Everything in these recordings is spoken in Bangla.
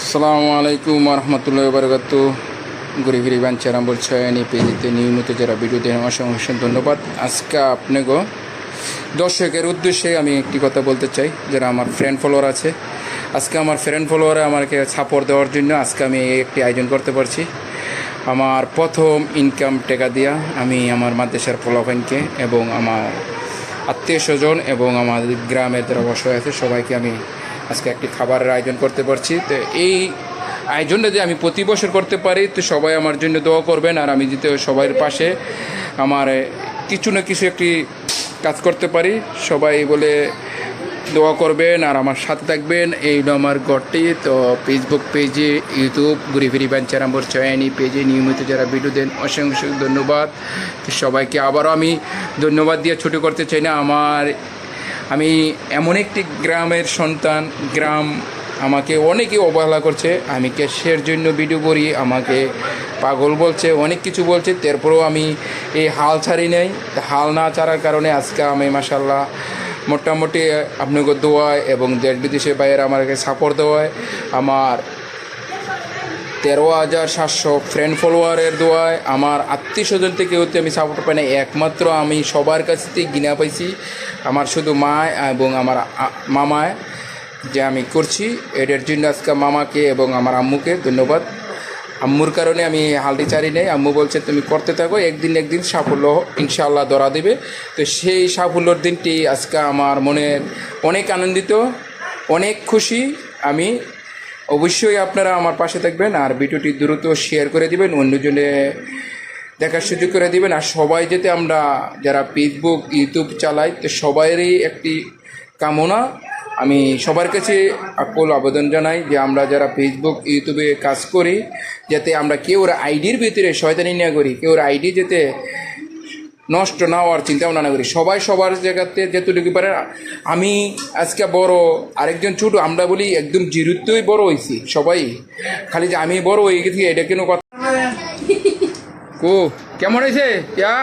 আসসালামু আলাইকুম রহমতুল্লাহ বারকাত ঘুরে ফিরে বাঞ্চারাম বলছে এই পেজিতে নিয়মিত যারা ভিডিও দেন অসংখ্য ধন্যবাদ। আজকে আপনাকে দর্শকের উদ্দেশ্যে আমি একটি কথা বলতে চাই, যারা আমার ফ্রেন্ড ফলোয়ার আছে। আজকে আমার ফ্রেন্ড ফলোয়ারে আমাকে সাপোর্ট দেওয়ার জন্য আজকে আমি একটি আয়োজন করতে পারছি। আমার প্রথম ইনকাম টাকা দিয়া আমি আমার মাদ্রাসার ফলাফাইনকে এবং আমার আত্মীয় স্বজন এবং আমাদের গ্রামের যারা অসহায় আছে, সবাইকে আমি আজকে একটি খাবারের আয়োজন করতে পারছি। তো এই আয়োজনটা যে আমি প্রতি বছর করতে পারি, তো সবাই আমার জন্য দোয়া করবেন আর আমি যেতে সবার পাশে আমার কিছু না কিছু একটি কাজ করতে পারি, সবাই বলে দোয়া করবেন আর আমার সাথে থাকবেন। এই আমার ঘরটি। তো ফেসবুক পেজে ইউটিউব ঘুরি ফিরি বাঞ্চার চয়নি পেজে নিয়মিত যারা ভিডিও দেন, অসংখ্য ধন্যবাদ। সবাইকে আবারও আমি ধন্যবাদ দিয়ে ছুটি করতে চাই না, আমার আমি এমন একটি গ্রামের সন্তান, গ্রাম আমাকে অনেকে অবহেলা করছে, আমি ক্যাশের জন্য ভিডিও করি, আমাকে পাগল বলছে, অনেক কিছু বলছে, তারপরেও আমি এই হাল ছাড়ি নাই। হাল না ছাড়ার কারণে আজকে আমি মাসাল্লাহ মোটামুটি আপনাকে দোয়ায় এবং দেশ বিদেশে বাইরে আমাকে সাপোর্ট দেওয়ায় আমার তেরো হাজার সাতশো ফ্রেন্ড ফলোয়ারের দোয়ায় আমার আত্মীয় স্বজন থেকে হতে আমি সাপোর্ট পাই না একমাত্র আমি সবার কাছ থেকে গিনা পাইছি। আমার শুধু মা এবং আমার মামায় যে আমি করছি। এটার জন্য আজকে মামাকে এবং আমার আম্মুকে ধন্যবাদ। আম্মুর কারণে আমি হালটি চারি নেই। আম্মু বলছে, তুমি করতে থাকো, একদিন একদিন সাফল্য ইনশাআল্লাহ ধরা দেবে। তো সেই সাফল্যর দিনটি আজকে আমার মনে অনেক আনন্দিত, অনেক খুশি আমি অবশ্যই আপনারা আমার পাশে থাকবেন আর ভিডিওটি দ্রুত শেয়ার করে দিবেন, অন্যজনে দেখার সুযোগ করে দিবেন। আর সবাই যাতে আমরা যারা ফেসবুক ইউটিউব চালাই, তো সবাইরই একটি কামনা। আমি সবার কাছে আকুল আবেদন জানাই যে আমরা যারা ফেসবুক ইউটিউবে কাজ করি, যাতে আমরা কেউ আইডির ভিতরে শয়তানি না করি, কেউ আইডি যাতে নষ্ট না হওয়ার চিন্তা ভাবনা না করি। সবাই সবার জায়গাতে যেটুকু পারে। আমি আজকে বড় আরেকজন ছোট আমরা বলি একদম জিরুত্বই বড় হয়েছি সবাই। খালি যে আমি বড় হয়ে গেছি এটা কেন কথা কো কেমন হয়েছে? ইয়া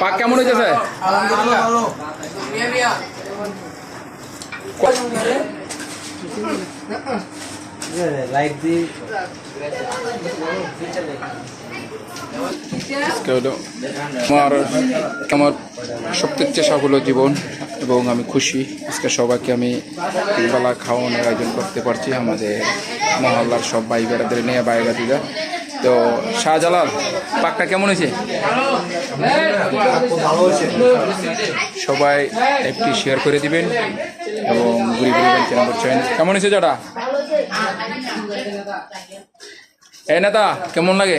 পাক কেমন হয়েছে স্যার? লাইক আমার আমার সবথেকে চেষ্টা হলো জীবন এবং আমি খুশি। আজকে সবাইকে আমি বেলা খাওয়ানোর আয়োজন করতে পারছি। আমাদের মহল্লার সব ভাই বেড়াদের নিয়ে ভাই বাতিদা তো শাহজালাল, পাকটা কেমন হয়েছে? সবাই একটি শেয়ার করে দিবেন এবং ঘুরি ব্যাংকের নম্বর চয়েন কেমন হয়েছে যাটা এ নেতা, কেমন লাগে?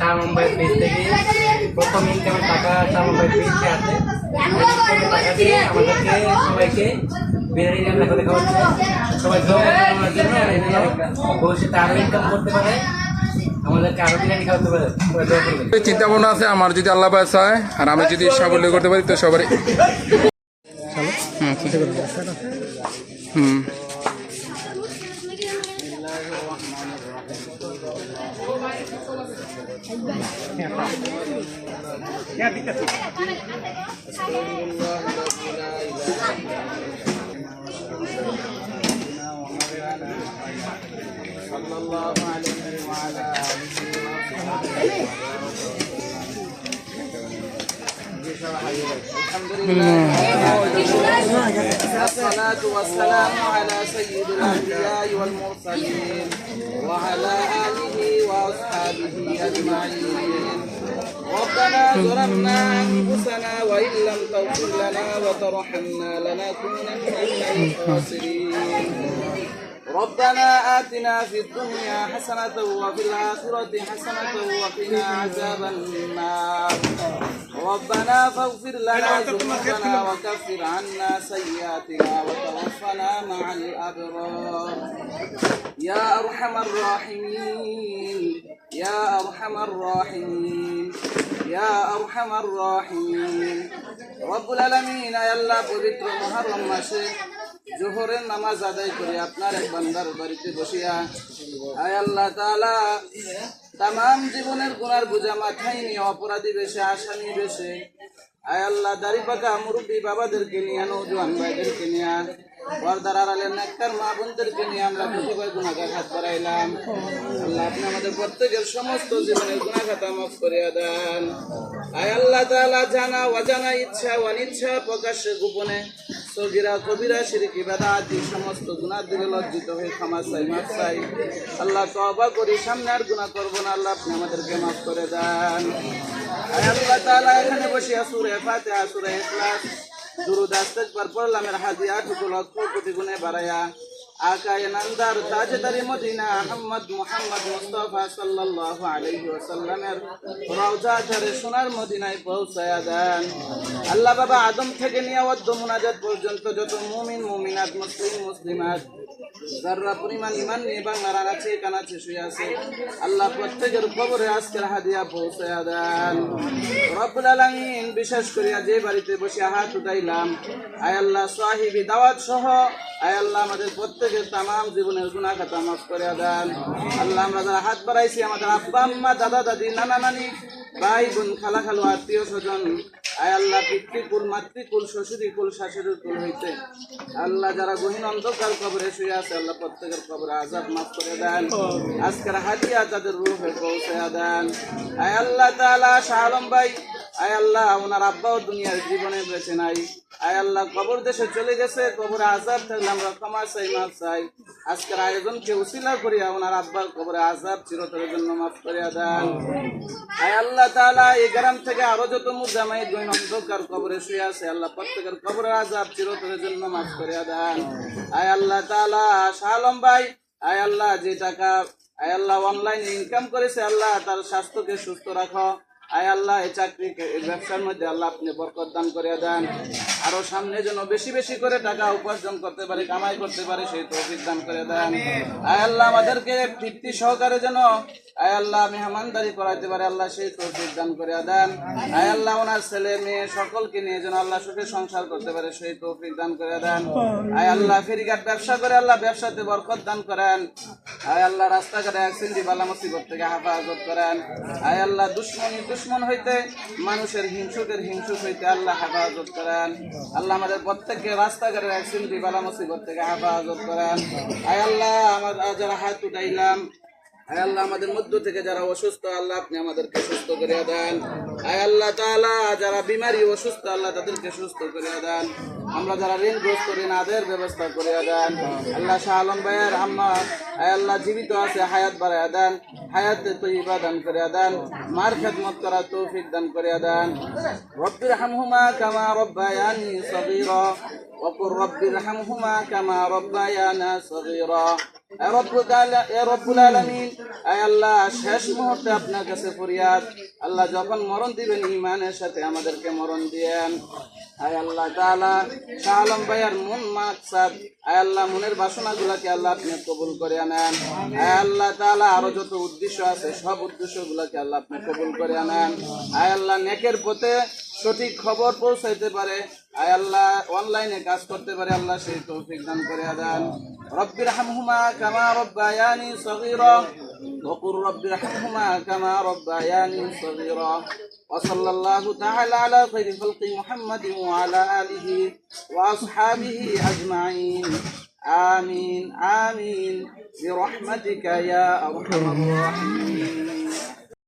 শাহ মুম্বাই পেজ থেকে প্রথম ইনকামের টাকা শাহ মুম্বাই পেজে আছে টাকা দিয়ে আমাদেরকে সবাইকে বিরিয়ানি রান্না করে খাওয়াচ্ছে। সবাই ভবিষ্যতে আরও ইনকাম করতে পারে। চিন্তা ভাবনা আছে আমার যদি আল্লাহ চায় আর আমি যদি সাফল্য করতে পারি তো সবারই। صلى الله عليه وعلى آله الحمد لله والصلاة والسلام على سيد الأنبياء والمرسلين وعلى آله وأصحابه أجمعين ربنا ظلمنا أنفسنا وإن لم تغفر لنا وترحمنا لنكونن من الخاسرين. ربنا آتنا في الدنيا حسنة وفي الآخرة حسنة وقنا عذاب النار. ربنا فاغفر لنا ذنوبنا وكفر عنا سيئاتنا وتوفنا مع الأبرار. يا أرحم الراحمين. يا أرحم الراحمين. ইয়া আরহামার রাহিম রব্বুল আলামিন আল্লাহ পবিত্র মুহররম মাসে জোহরের নামাজ আদায় করে। আপনার এক বান্দার বাড়িতে বসিয়া। আয় আল্লাহ তাআলা তাম জীবনের গুণার বোঝা মাথায় নিয়ে, অপরাধী বেশে, আসামি বেশে, আয় আল্লাহ, দাড়ি পাকা মুরব্বী বাবাদেরকে নিয়ে নৌজওয়ান ভাইদেরকে নিয়ে গোপনে। সগিরা, কবিরা শিরকি বেদাতি সমস্ত গুনাহ দিকে লজ্জিত হয়ে ক্ষমা চাই আল্লাহ তওবা করি, সামনে আর গুনাহ করব না, আল্লাহ আপনি আমাদেরকে মাফ করে দেন। আয় আল্লাহ এখানে বসে সূরা ফাতিহা, সূরা ইখলাস। দুরুদ আস্তাগফার পড়লাম এর হাদিয়া টুকুল লক্ষ কোটি গুণে বাড়ায়া আকায় নান্দার তাজদারি মদিনা আহমদ মুহাম্মদ মুস্তাফা সাল্লাল্লাহু আলাইহি ওয়াসাল্লামের রওজা ধারে সোনার মদিনায় পৌঁছায়া দেন। আল্লাহ বাবা আদম থেকে নিয়ে ওয়াদ্দ মুনাজাত পর্যন্ত যত মুমিন, মুমিনাত, মুসলিম, মুসলিমাত যারা পরিমাণ ইমান নিয়ে বাংলার আছে কানাচে শুয়ে আছে, আল্লাহ প্রত্যেকের খবরে আজকের হাদিয়া পৌঁছায়া দেন। রব্বুল আলামিন বিশেষ করিয়া যে বাড়িতে বসে হাত উঠাইলাম, আয় আল্লাহ সাহিবি দাওয়াত সহ, আয় আল্লাহ আমাদের প্রত্যেকের তামাম জীবনের গুনাহ খাতা মাফ করে দেন আল্লাহ আমরা যারা হাত বাড়াইছি, আমাদের আব্বা, আম্মা, দাদা, দাদি, নানা, নানি, ভাই, বোন, খালা আত্মীয় স্বজন, আয় আল্লাহ, পিতৃকুল, মাতৃকুল শাশুড়ির কুল হইতে। আল্লাহ যারা গহীন অন্ধকার কবরে শুয়ে আছে, আল্লাহ প্রত্যেকের কবরে আজাব মাফ করে দেন। আজকের হাতিয়া তাদের রূপে পৌঁছে দেন। আয় আল্লাহ তাআলা শাহ আলম ভাই, আয় আল্লাহ ওনার আব্বাও দুনিয়ার জীবনে বেঁচে নাই। আয় আল্লাহ, কবর দেশে চলে গেছে, কবরে আজাব থাকলে আমরা ক্ষমা চাই, মাফ চাই। আজকের আয়োজনকে উসিলা করিয়া ওনার আব্বার কবরে আজাব চিরতরের জন্য মাফ করিয়া দেন। আয় আল্লাহ তাআলা, এই গ্রাম থেকে আরও যত মুজামাই দৈন অন্ধকার কবরে শুয়ে আছে, আল্লাহ প্রত্যেকের কবরে আজাব চিরতরের জন্য মাফ করিয়া দেন। আয় আল্লাহ তাআলা শালম ভাই, আয় আল্লাহ যে টাকা, আয় আল্লাহ অনলাইন ইনকাম করেছে, আল্লাহ তার স্বাস্থ্যকে সুস্থ রাখো। আয় আল্লাহ, এই চাকরি ব্যবসার মধ্যে আল্লাহ আপনি বরকত দান করে দেন। আরও সামনে যেন বেশি বেশি করে টাকা উপার্জন করতে পারে, কামাই করতে পারে, সেই তৌফিক দান করে দেন। আয় আল্লাহ, আমাদেরকে তৃপ্তি সহকারে যেন, আয় আল্লাহ, মেহমানদারি করাইতে পারে, আল্লাহ সেই তৌফিক দান করে দেন। আয় আল্লাহ, ওনার ছেলে, মেয়ে, সকলকে নিয়ে যেন আল্লাহ সুখে সংসার করতে পারে, সেই তৌফিক দান করে দেন। আয় আল্লাহ, ফেরিঘাট ব্যবসা করে আল্লাহ ব্যবসাতে বরকত দান করেন। আয় আল্লাহ, রাস্তাঘাটে অ্যাক্সিডেন্ট বালা মুসিবত থেকে হেফাজত করেন। আয় আল্লাহ দুশ্মনী দুশ্মন হইতে, মানুষের হিংসুকের হিংসুক হইতে আল্লাহ হেফাজত করেন। আল্লাহ আমাদের প্রত্যেককে রাস্তাঘাটের অ্যাক্সিডেন্ট বালা মুসিবত থেকে হেফাজত করেন। আয় আল্লাহ, আমার যারা হাত উঠাইলাম, আয় আল্লাহ, আমাদের মধ্য থেকে যারা অসুস্থ, আল্লাহ আপনি আমাদেরকে সুস্থ করে দেন। আয় আল্লাহ তাআলা যারা বিমারি অসুস্থ আল্লাহ তাদেরকে সুস্থ করে দেন আমরা যারা ঋণগ্রস্ত ঋণ আদের ব্যবস্থা করে দেন আল্লাহ শাহ আলম ভাইয়ের আম্মা আয় আল্লাহ জীবিত আছে হায়াত বাড়ায় দেন হায়াতে তৈবা দান করে দেন মার খেদমত করা তৌফিক দান করে দেন রব্বির হামহুমা কামা রব্বায়ানি সগীরা وقل رب ارحمهما كما ربيانا صغيرا আল্লাহ শেষ মুহূর্তে আপনার কাছে আল্লাহ যখন মরণ দিবেন ইমানের সাথে আমাদেরকে মরণ দিয়েন। আয় আল্লাহ তাআলা শাহ আলম ভাইয়ার মন মাকসাদ আয় আল্লাহ মনের বাসনাগুলাকে আল্লাহ আপনি কবুল করে আনেন আয় আল্লাহ তাআলা আরো যত উদ্দেশ্য আছে সব উদ্দেশ্যগুলোকে আল্লাহ আপনি কবুল করে আনেন আয় আল্লাহ নেকের পথে সঠিক খবর পৌঁছাইতে পারে আয় আল্লাহ অনলাইনে কাজ করতে পারে আল্লাহ সেই তৌফিক দান করে দেন রব্বির হামহুমা কামা রব্বায়ানি সগীরা وقل رب ارحمهما كما ربياني صغيرا وصلى الله تعالى على خير خلق محمد وعلى آله وأصحابه أجمعين. آمين آمين. برحمتك يا أرحم الراحمين.